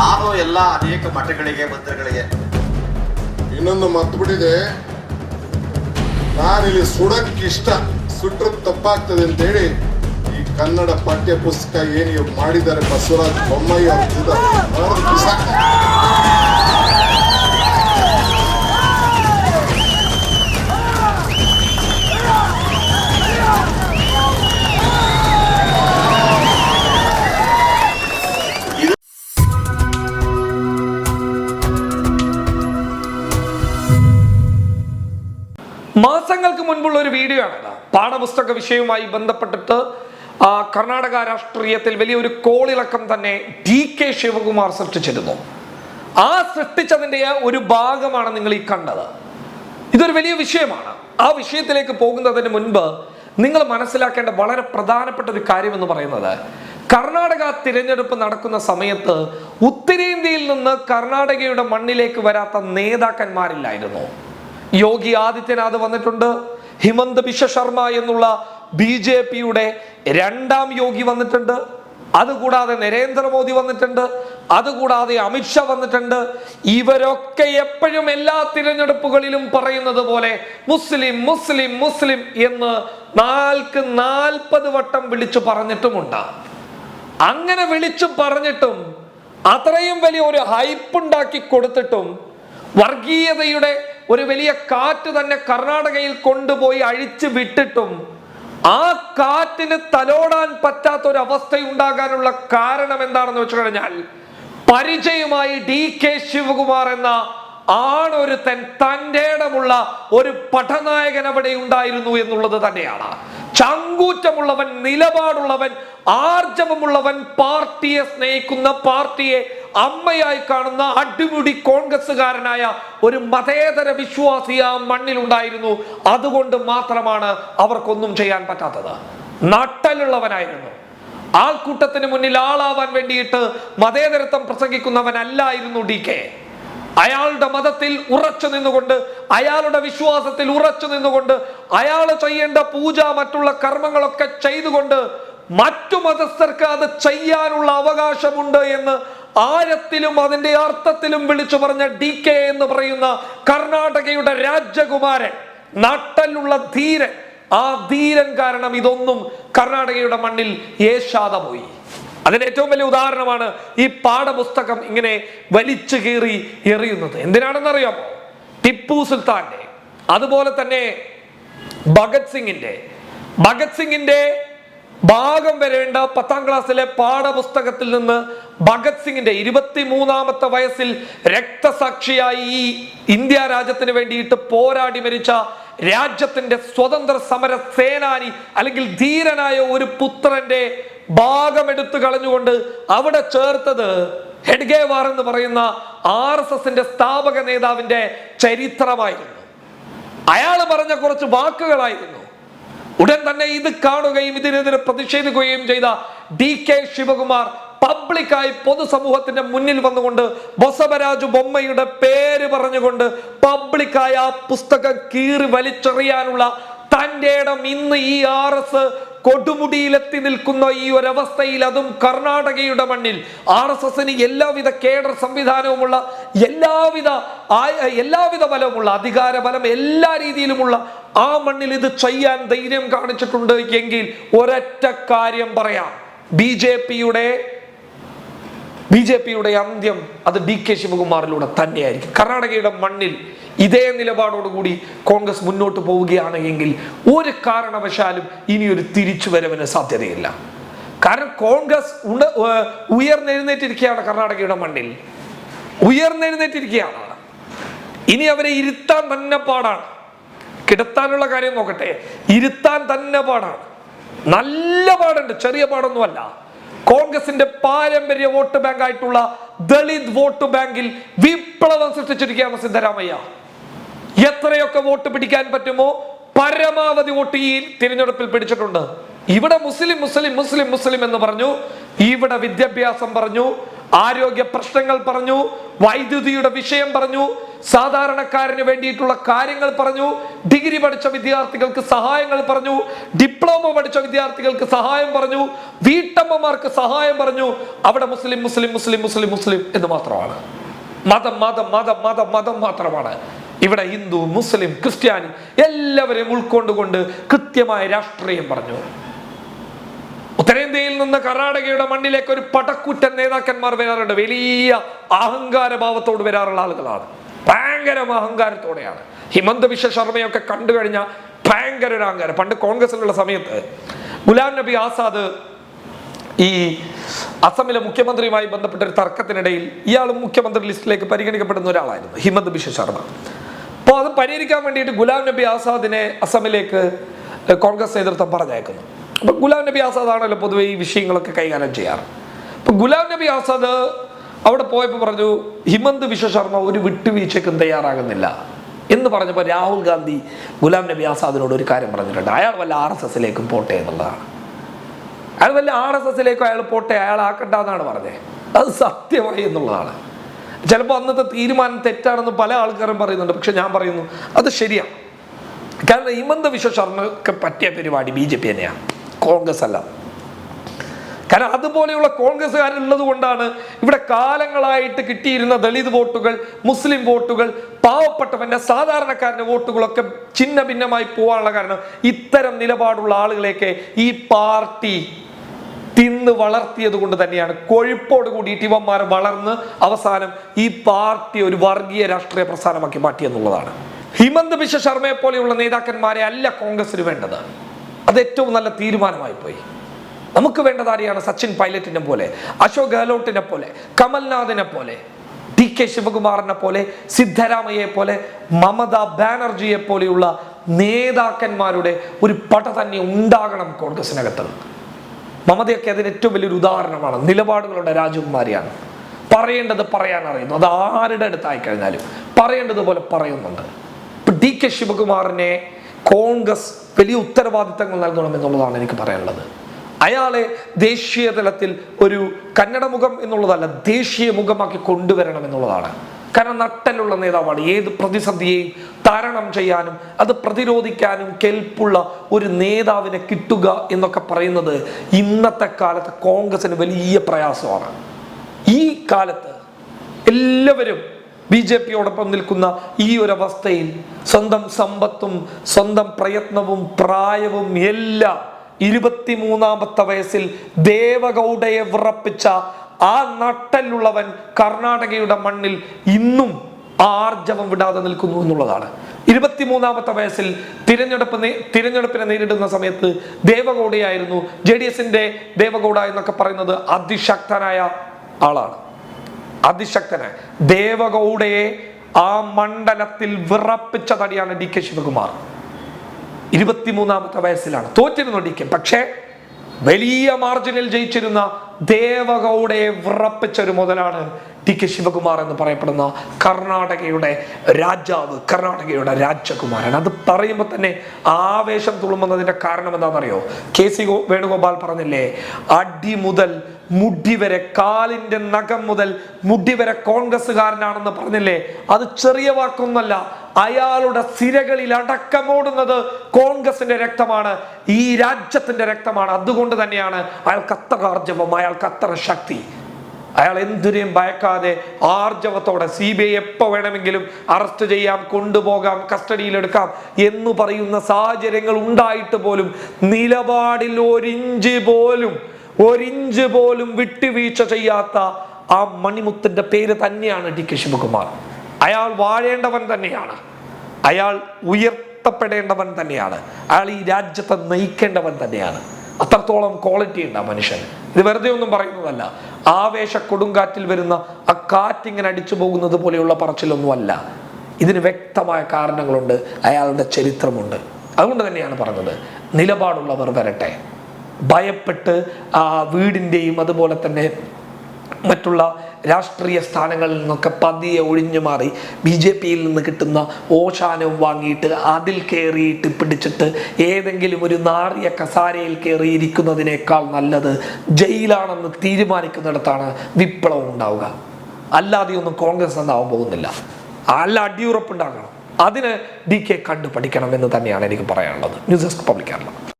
ನಾನು ಎಲ್ಲ ಅನೇಕ ಮಠಗಳಿಗೆ, ಮಂದಿರಗಳಿಗೆ. ಇನ್ನೊಂದು ಮತ್ಬಿಟ್ಟಿದೆ ನಾನಿಲ್ಲಿ ಸುಡಕ್ಕೆ ಇಷ್ಟ, ಸುಟ್ರೆ ತಪ್ಪಾಗ್ತದೆ ಅಂತ ಹೇಳಿ ಈ ಕನ್ನಡ ಪಠ್ಯ ಪುಸ್ತಕ ಏನು ಮಾಡಿದ್ದಾರೆ ಬಸವರಾಜ ಬೊಮ್ಮಾಯಿ ಅವ್ರ ദിവസങ്ങൾക്ക് മുൻപുള്ള ഒരു വീഡിയോ ആണ്. പാഠപുസ്തക വിഷയവുമായി ബന്ധപ്പെട്ടിട്ട് കർണാടക രാഷ്ട്രീയത്തിൽ വലിയൊരു കോളിളക്കം തന്നെ ഡി കെ ശിവകുമാർ സൃഷ്ടിച്ചിരുന്നു. ആ സൃഷ്ടിച്ചതിന്റെ ഒരു ഭാഗമാണ് നിങ്ങൾ ഈ കണ്ടത്. ഇതൊരു വലിയ വിഷയമാണ്. ആ വിഷയത്തിലേക്ക് പോകുന്നതിന് മുൻപ് നിങ്ങൾ മനസ്സിലാക്കേണ്ട വളരെ പ്രധാനപ്പെട്ട ഒരു കാര്യം എന്ന് പറയുന്നത് കർണാടക തിരഞ്ഞെടുപ്പ് നടക്കുന്ന സമയത്ത് ഉത്തരേന്ത്യയിൽ നിന്ന് കർണാടകയുടെ മണ്ണിലേക്ക് വരാത്ത നേതാക്കന്മാരില്ലായിരുന്നു. യോഗി ആദിത്യനാഥ് വന്നിട്ടുണ്ട്. ഹിമന്ത് ബിശ്വ ശർമ്മ എന്നുള്ള ബി ജെ പിയുടെ രണ്ടാം യോഗി വന്നിട്ടുണ്ട്. അതുകൂടാതെ നരേന്ദ്രമോദി വന്നിട്ടുണ്ട്. അതുകൂടാതെ അമിത്ഷാ വന്നിട്ടുണ്ട്. ഇവരൊക്കെ എപ്പോഴും എല്ലാ തിരഞ്ഞെടുപ്പുകളിലും പറയുന്നത് പോലെ മുസ്ലിം മുസ്ലിം മുസ്ലിം എന്ന് നാൽക്ക് നാൽപ്പത് വട്ടം വിളിച്ചു പറഞ്ഞിട്ടുമുണ്ട്. അങ്ങനെ വിളിച്ചു പറഞ്ഞിട്ടും അത്രയും വലിയ ഒരു ഹൈപ്പ് ഉണ്ടാക്കി കൊടുത്തിട്ടും വർഗീയതയുടെ ഒരു വലിയ കാറ്റ് തന്നെ കർണാടകയിൽ കൊണ്ടുപോയി അഴിച്ചു വിട്ടിട്ടും ആ കാറ്റിന് തലോടാൻ പറ്റാത്ത ഒരു അവസ്ഥ ഉണ്ടാകാനുള്ള കാരണം എന്താണെന്ന് വെച്ചു കഴിഞ്ഞാൽ പരിചയമായി ഡി കെ ശിവകുമാർ എന്ന ആണൊരുത്തൻ തന്റെ ഇടമുള്ള ഒരു പഠനായകൻ അവിടെ ഉണ്ടായിരുന്നു എന്നുള്ളത് തന്നെയാണ്. ചങ്കൂറ്റമുള്ളവൻ നിലപാടുള്ളവൻ ആർജവമുള്ളവൻ പാർട്ടിയെ സ്നേഹിക്കുന്ന പാർട്ടിയെ അമ്മയായി കാണുന്ന അടിമുടി കോൺഗ്രസ്സുകാരനായ ഒരു മതേതര വിശ്വാസി ആ മണ്ണിലുണ്ടായിരുന്നു. അതുകൊണ്ട് മാത്രമാണ് അവർക്കൊന്നും ചെയ്യാൻ പറ്റാത്തത്. നട്ടലുള്ളവനായിരുന്നു. ആൾക്കൂട്ടത്തിന് മുന്നിൽ ആളാവാൻ വേണ്ടിയിട്ട് മതേതരത്വം പ്രസംഗിക്കുന്നവനല്ലായിരുന്നു ഡി കെ. അയാളുടെ മതത്തിൽ ഉറച്ചു നിന്നുകൊണ്ട് അയാളുടെ വിശ്വാസത്തിൽ ഉറച്ചു നിന്നുകൊണ്ട് അയാൾ ചെയ്യേണ്ട പൂജ മറ്റുള്ള കർമ്മങ്ങളൊക്കെ ചെയ്തുകൊണ്ട് മറ്റു മതസ്ഥർക്ക് അത് ചെയ്യാനുള്ള അവകാശമുണ്ട് എന്ന് ആഴത്തിലും അതിന്റെ അർത്ഥത്തിലും വിളിച്ചു പറഞ്ഞ ഡി കെ എന്ന് പറയുന്ന കർണാടകയുടെ രാജകുമാരൻ നട്ടലുള്ള ധീരൻ. ആ ധീരൻ കാരണം ഇതൊന്നും കർണാടകയുടെ മണ്ണിൽ ഏശാദ പോയി അതിന് ഏറ്റവും വലിയ ഉദാഹരണമാണ് ഈ പാഠപുസ്തകം ഇങ്ങനെ വലിച്ചു കീറി എറിയുന്നത്. എന്തിനാണെന്ന് അറിയാമോ ടിപ്പു സുൽത്താന്റെ അതുപോലെ തന്നെ ഭഗത് സിംഗിന്റെ ഭഗത് സിംഗിന്റെ ഭാഗം വരേണ്ട പത്താം ക്ലാസ്സിലെ പാഠപുസ്തകത്തിൽ നിന്ന് ഭഗത് സിംഗിന്റെ ഇരുപത്തി മൂന്നാമത്തെ വയസ്സിൽ രക്തസാക്ഷിയായി ഈ ഇന്ത്യ രാജ്യത്തിന് വേണ്ടിയിട്ട് പോരാടി മരിച്ച രാജ്യത്തിന്റെ സ്വതന്ത്ര സമര സേനാനി അല്ലെങ്കിൽ ധീരനായ ഒരു പുത്രന്റെ ഭാഗം എടുത്തു കളഞ്ഞുകൊണ്ട് അവിടെ ചേർത്തത് ഹെഡ്ഗേവാർ എന്ന് പറയുന്ന ആർ എസ് എസിന്റെ സ്ഥാപക നേതാവിന്റെ ചരിത്രമായിരുന്നു. അയാൾ പറഞ്ഞ കുറച്ച് വാക്കുകളായിരുന്നു. ഉടൻ തന്നെ ഇത് കാണുകയും ഇതിനെതിരെ പ്രതിഷേധിക്കുകയും ചെയ്ത ഡി കെ ശിവകുമാർ പബ്ലിക്കായി പൊതുസമൂഹത്തിന്റെ മുന്നിൽ വന്നുകൊണ്ട് ബസവരാജു ബൊമ്മയുടെ പേര് പറഞ്ഞുകൊണ്ട് പബ്ലിക്കായി ആ പുസ്തകം കീറി വലിച്ചെറിയാനുള്ള തന്റെ ഇടം ഇന്ന് ഈ ആർ എസ് കൊടുമുടിയിലെത്തി നിൽക്കുന്ന ഈ ഒരവസ്ഥയിൽ അതും കർണാടകയുടെ മണ്ണിൽ. ആർ എസ് എസിന് എല്ലാവിധ കേഡർ സംവിധാനവുമുള്ള എല്ലാവിധ എല്ലാവിധ ബലവുമുള്ള അധികാര ബലം എല്ലാ രീതിയിലുമുള്ള ആ മണ്ണിൽ ഇത് ചെയ്യാൻ ധൈര്യം കാണിച്ചിട്ടുണ്ട് എങ്കിൽ ഒരൊറ്റ കാര്യം പറയാം. ബി ജെ പിയുടെ ബി ജെ പിയുടെ അന്ത്യം അത് ഡി കെ ശിവകുമാറിലൂടെ തന്നെയായിരിക്കും. കർണാടകയുടെ മണ്ണിൽ ഇതേ നിലപാടോടുകൂടി കോൺഗ്രസ് മുന്നോട്ട് പോവുകയാണെങ്കിൽ ഒരു കാരണവശാലും ഇനി ഒരു തിരിച്ചുവരവിന് സാധ്യതയില്ല. കാരണം കോൺഗ്രസ് ഉണ ഉയർന്നെഴുന്നേറ്റിരിക്കുകയാണ് കർണാടകയുടെ മണ്ണിൽ. ഉയർന്നെഴുന്നേറ്റിരിക്കുകയാണ്. ഇനി അവരെ ഇരുത്താൻ തന്നെ പാടാണ്. കിടത്താനുള്ള കാര്യം നോക്കട്ടെ. ഇരുത്താൻ തന്നെ പാടാണ്. നല്ല പാടുണ്ട്. ചെറിയ പാടൊന്നുമല്ല. കോൺഗ്രസിന്റെ പാരമ്പര്യ വോട്ട് ബാങ്ക് ആയിട്ടുള്ള ദളിത് വോട്ട് ബാങ്കിൽ വിപ്ലവം സൃഷ്ടിച്ചിരിക്കുകയാണ് സിദ്ധരാമയ്യ. എത്രയൊക്കെ വോട്ട് പിടിക്കാൻ പറ്റുമോ പരമാവധി വോട്ട് ഈ തിരഞ്ഞെടുപ്പിൽ പിടിച്ചിട്ടുണ്ട്. ഇവിടെ മുസ്ലിം മുസ്ലിം മുസ്ലിം മുസ്ലിം എന്ന് പറഞ്ഞു. ഇവിടെ വിദ്യാഭ്യാസം പറഞ്ഞു. ആരോഗ്യ പ്രശ്നങ്ങൾ പറഞ്ഞു. വൈദ്യുതിയുടെ വിഷയം പറഞ്ഞു. സാധാരണക്കാരന് വേണ്ടിയിട്ടുള്ള കാര്യങ്ങൾ പറഞ്ഞു. ഡിഗ്രി പഠിച്ച വിദ്യാർത്ഥികൾക്ക് സഹായങ്ങൾ പറഞ്ഞു. ഡിപ്ലോമ പഠിച്ച വിദ്യാർത്ഥികൾക്ക് സഹായം പറഞ്ഞു. വീട്ടമ്മമാർക്ക് സഹായം പറഞ്ഞു. അവിടെ മുസ്ലിം മുസ്ലിം മുസ്ലിം മുസ്ലിം മുസ്ലിം എന്ന് മാത്രമാണ്. മതം മതം മതം മതം മതം മാത്രമാണ്. ഇവിടെ ഹിന്ദു മുസ്ലിം ക്രിസ്ത്യാനി എല്ലാവരെയും ഉൾക്കൊണ്ടുകൊണ്ട് കൃത്യമായ രാഷ്ട്രീയം പറഞ്ഞു. ഉത്തരേന്ത്യയിൽ നിന്ന് കർണാടകയുടെ മണ്ണിലേക്ക് ഒരു പടക്കുറ്റൻ നേതാക്കന്മാർ വരാറുണ്ട്. വലിയ അഹങ്കാരഭാവത്തോട് വരാറുള്ള ആളുകളാണ്. ഭയങ്കര അഹങ്കാരത്തോടെയാണ്. ഹിമന്ത് വിശ്വ ശർമ്മയൊക്കെ കണ്ടു കഴിഞ്ഞാൽ ഭയങ്കര ഒരു അഹങ്കാരം. പണ്ട് കോൺഗ്രസിലുള്ള സമയത്ത് ഗുലാം നബി ആസാദ് ഈ അസമിലെ മുഖ്യമന്ത്രിയുമായി ബന്ധപ്പെട്ട ഒരു തർക്കത്തിനിടയിൽ ഇയാളും മുഖ്യമന്ത്രി ലിസ്റ്റിലേക്ക് പരിഗണിക്കപ്പെടുന്ന ഒരാളായിരുന്നു ഹിമന്ത് ബിശ്വ ശർമ്മ. അപ്പോൾ അത് പരിഹരിക്കാൻ വേണ്ടിയിട്ട് ഗുലാം നബി ആസാദിനെ അസമിലേക്ക് കോൺഗ്രസ് നേതൃത്വം പറഞ്ഞയക്കുന്നു. അപ്പൊ ഗുലാം നബി ആസാദ് ആണല്ലോ പൊതുവെ ഈ വിഷയങ്ങളൊക്കെ കൈകാര്യം ചെയ്യാറ്. അപ്പൊ ഗുലാം നബി ആസാദ് അവിടെ പോയപ്പോൾ പറഞ്ഞു ഹിമന്ത് വിശ്വ ശർമ്മ ഒരു വിട്ടുവീഴ്ചയ്ക്കും തയ്യാറാകുന്നില്ല. എന്ന് പറഞ്ഞപ്പോൾ രാഹുൽ ഗാന്ധി ഗുലാം നബി ആസാദിനോട് ഒരു കാര്യം പറഞ്ഞിട്ടുണ്ട്. അയാൾ വല്ല ആർ എസ് എസിലേക്കും പോട്ടെ എന്നുള്ളതാണ്. അയാൾ വല്ല ആർ എസ് എസിലേക്കും അയാൾ പോട്ടെ അയാൾ ആക്കണ്ട എന്നാണ് പറഞ്ഞത് അത് സത്യമായി എന്നുള്ളതാണ്. ചിലപ്പോൾ അന്നത്തെ തീരുമാനം തെറ്റാണെന്ന് പല ആൾക്കാരും പറയുന്നുണ്ട്. പക്ഷെ ഞാൻ പറയുന്നു അത് ശരിയാണ്. കാരണം ഹിമന്ത് വിശ്വ ശർമ്മക്ക് പറ്റിയ പരിപാടി ബി ജെ പി തന്നെയാണ്. കോൺഗ്രസ് അല്ല കാരണം അതുപോലെയുള്ള കോൺഗ്രസ്സുകാരുള്ളത് കൊണ്ടാണ് ഇവിടെ കാലങ്ങളായിട്ട് കിട്ടിയിരുന്ന ദളിത് വോട്ടുകൾ മുസ്ലിം വോട്ടുകൾ പാവപ്പെട്ടവന്റെ സാധാരണക്കാരന്റെ വോട്ടുകളൊക്കെ ചിന്ന ഭിന്നമായി പോകാനുള്ള കാരണം ഇത്തരം നിലപാടുള്ള ആളുകളെയൊക്കെ ഈ പാർട്ടി തിന്ന് വളർത്തിയത് കൊണ്ട് തന്നെയാണ്. കൊഴുപ്പോട് കൂടിയിട്ട് ഇവന്മാർ വളർന്ന് അവസാനം ഈ പാർട്ടി ഒരു വർഗീയ രാഷ്ട്രീയ പ്രസ്ഥാനമാക്കി മാറ്റിയെന്നുള്ളതാണ്. ഹിമന്ത് ബിശ്വ ശർമ്മയെ പോലെയുള്ള നേതാക്കന്മാരെ അല്ല കോൺഗ്രസിന് വേണ്ടത്. അത് ഏറ്റവും നല്ല തീരുമാനമായി പോയി. നമുക്ക് വേണ്ടത് ആരെയാണ്? സച്ചിൻ പൈലറ്റിനെ പോലെ അശോക് ഗെഹ്ലോട്ടിനെ പോലെ കമൽനാഥിനെ പോലെ ഡി കെ ശിവകുമാറിനെ പോലെ സിദ്ധരാമയ്യെ പോലെ മമതാ ബാനർജിയെ പോലെയുള്ള നേതാക്കന്മാരുടെ ഒരു പട തന്നെ ഉണ്ടാകണം കോൺഗ്രസിനകത്ത്. മമതയൊക്കെ അതിന് ഏറ്റവും വലിയൊരു ഉദാഹരണമാണ്. നിലപാടുകളുടെ രാജകുമാരിയാണ്. പറയേണ്ടത് പറയാൻ അറിയുന്നു. അത് ആരുടെ അടുത്തായി കഴിഞ്ഞാലും പറയേണ്ടതുപോലെ പറയുന്നുണ്ട്. ഇപ്പൊ ഡി കെ ശിവകുമാറിനെ കോൺഗ്രസ് വലിയ ഉത്തരവാദിത്തങ്ങൾ നൽകണം എന്നുള്ളതാണ് എനിക്ക് പറയാനുള്ളത്. അയാളെ ദേശീയ തലത്തിൽ ഒരു കന്നഡ മുഖം എന്നുള്ളതല്ല ദേശീയ മുഖമാക്കി കൊണ്ടുവരണം എന്നുള്ളതാണ്. കാരണം നട്ടലുള്ള നേതാവാണ്. ഏത് പ്രതിസന്ധിയെയും തരണം ചെയ്യാനും അത് പ്രതിരോധിക്കാനും കെൽപ്പുള്ള ഒരു നേതാവിനെ കിട്ടുക എന്നൊക്കെ പറയുന്നത് ഇന്നത്തെ കാലത്ത് കോൺഗ്രസിന് വലിയ പ്രയാസമാണ്. ഈ കാലത്ത് എല്ലാവരും ബി ജെ പിയോടൊപ്പം നിൽക്കുന്ന ഈ ഒരു അവസ്ഥയിൽ സ്വന്തം സമ്പത്തും സ്വന്തം പ്രയത്നവും പ്രായവും എല്ലാം ഇരുപത്തിമൂന്നാമത്തെ വയസ്സിൽ ദേവഗൗഡയെ വിറപ്പിച്ച ആ നട്ടലുള്ളവൻ കർണാടകയുടെ മണ്ണിൽ ഇന്നും ആർജവം വിടാതെ നിൽക്കുന്നു എന്നുള്ളതാണ്. ഇരുപത്തിമൂന്നാമത്തെ വയസ്സിൽ തിരഞ്ഞെടുപ്പ് തിരഞ്ഞെടുപ്പിനെ നേരിടുന്ന സമയത്ത് ദേവഗൗഡയായിരുന്നു ജെ ഡി എസിന്റെ ദേവഗൗഡ എന്നൊക്കെ പറയുന്നത് അതിശക്തനായ ആളാണ്. അതിശക്തനായ ദേവഗൗഡയെ ആ മണ്ഡലത്തിൽ വിറപ്പിച്ച തടിയാണ് ഡി കെ ശിവകുമാർ. ഇരുപത്തിമൂന്നാമത്തെ വയസ്സിലാണ്. തോറ്റിരുന്നു ഡി കെ. പക്ഷേ വലിയ മാർജിനിൽ ജയിച്ചിരുന്ന ദേവഗൗഡയെ വിറപ്പിച്ച ഒരു മുതലാണ് ടി കെ ശിവകുമാർ എന്ന് പറയപ്പെടുന്ന കർണാടകയുടെ രാജാവ് കർണാടകയുടെ രാജകുമാരൻ. അത് പറയുമ്പോൾ തന്നെ ആവേശം തുളുമ്പുന്നതിന്റെ കാരണം എന്താണെന്നറിയോ? കെ സി വേണുഗോപാൽ പറഞ്ഞില്ലേ അടി മുതൽ മുടി വരെ കാലിന്റെ നഖം മുതൽ മുടി വരെ കോൺഗ്രസ്സുകാരനാണെന്ന് പറഞ്ഞില്ലേ? അത് ചെറിയ വാക്കൊന്നല്ല അയാളുടെ സിരകളിൽ അടക്കമോടുന്നത് കോൺഗ്രസിന്റെ രക്തമാണ് ഈ രാജ്യത്തിന്റെ രക്തമാണ്. അതുകൊണ്ട് തന്നെയാണ് അയാൾക്ക് അത്ര ആർജവം അയാൾക്ക് അത്ര ശക്തി. അയാൾ എന്തിനേയും ഭയക്കാതെ ആർജവത്തോടെ സി ബി ഐ എപ്പോ വേണമെങ്കിലും അറസ്റ്റ് ചെയ്യാം കൊണ്ടുപോകാം കസ്റ്റഡിയിലെടുക്കാം എന്ന് പറയുന്ന സാഹചര്യങ്ങൾ ഉണ്ടായിട്ട് പോലും നിലപാടിൽ ഒരിഞ്ച് പോലും ഒരിഞ്ച് പോലും വിട്ടുവീഴ്ച ചെയ്യാത്ത ആ മണിമുത്തിന്റെ പേര് തന്നെയാണ് ഡി കെ ശിവകുമാർ. അയാൾ വാഴേണ്ടവൻ തന്നെയാണ്. അയാൾ ഉയർത്തപ്പെടേണ്ടവൻ തന്നെയാണ്. അയാൾ ഈ രാജ്യത്തെ നയിക്കേണ്ടവൻ തന്നെയാണ്. അത്രത്തോളം ക്വാളിറ്റി ഉണ്ട് ആ മനുഷ്യൻ. ഇത് വെറുതെ ഒന്നും പറയുന്നതല്ല. ആവേശ കൊടുങ്കാറ്റിൽ വരുന്ന ആ കാറ്റിങ്ങനെ അടിച്ചു പോകുന്നത് പോലെയുള്ള പറച്ചിലൊന്നുമല്ല. ഇതിന് വ്യക്തമായ കാരണങ്ങളുണ്ട്. അയാളുടെ ചരിത്രമുണ്ട്. അതുകൊണ്ട് തന്നെയാണ് പറഞ്ഞത്. നിലപാടുള്ളവർ വരട്ടെ. ഭയപ്പെട്ട് ആ വീടിന്റെയും അതുപോലെ തന്നെ മറ്റുള്ള രാഷ്ട്രീയ സ്ഥാനങ്ങളിൽ നിന്നൊക്കെ പതിയെ ഒഴിഞ്ഞു മാറി. ബി ജെ പിയിൽ നിന്ന് കിട്ടുന്ന ഓശാനവും വാങ്ങിയിട്ട് അതിൽ കയറിയിട്ട് പിടിച്ചിട്ട് ഏതെങ്കിലും ഒരു നാറിയ കസാരയിൽ കയറിയിരിക്കുന്നതിനേക്കാൾ നല്ലത് ജയിലാണെന്ന് തീരുമാനിക്കുന്നിടത്താണ് വിപ്ലവം ഉണ്ടാവുക. അല്ലാതെ ഒന്നും കോൺഗ്രസ് എന്നാവാൻ പോകുന്നില്ല. അല്ല അടിയുറപ്പുണ്ടാകണം. അതിന് ഡി കെ കണ്ടു പഠിക്കണം എന്ന് തന്നെയാണ് എനിക്ക് പറയാനുള്ളത്. News desk public Kerala.